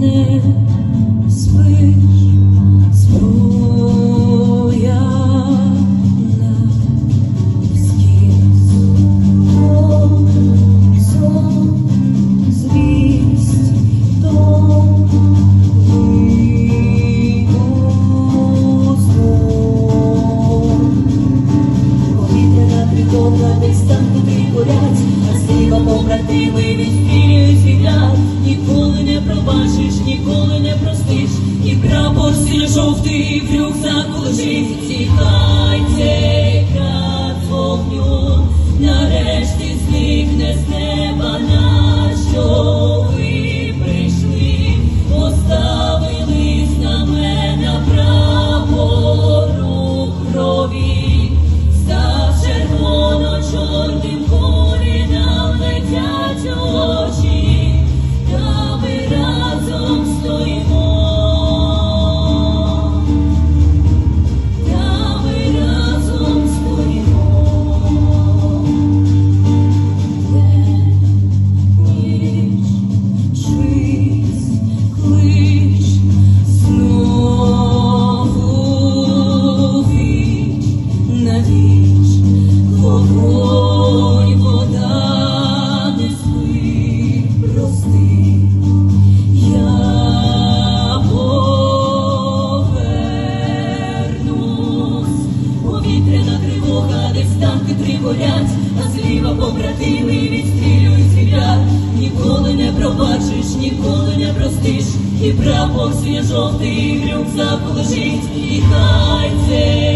never заположить, тікай цей нарешті зникне з неба, на що ви прийшли, поставили знамена прапору крові, став червоно-чорним горі нам летять танки триволять, а зліва побратими відстрілюють ребят. Ніколи не пробачиш, ніколи не простиш, і прапор свіжовтий в рюкзак лежить, і хай цей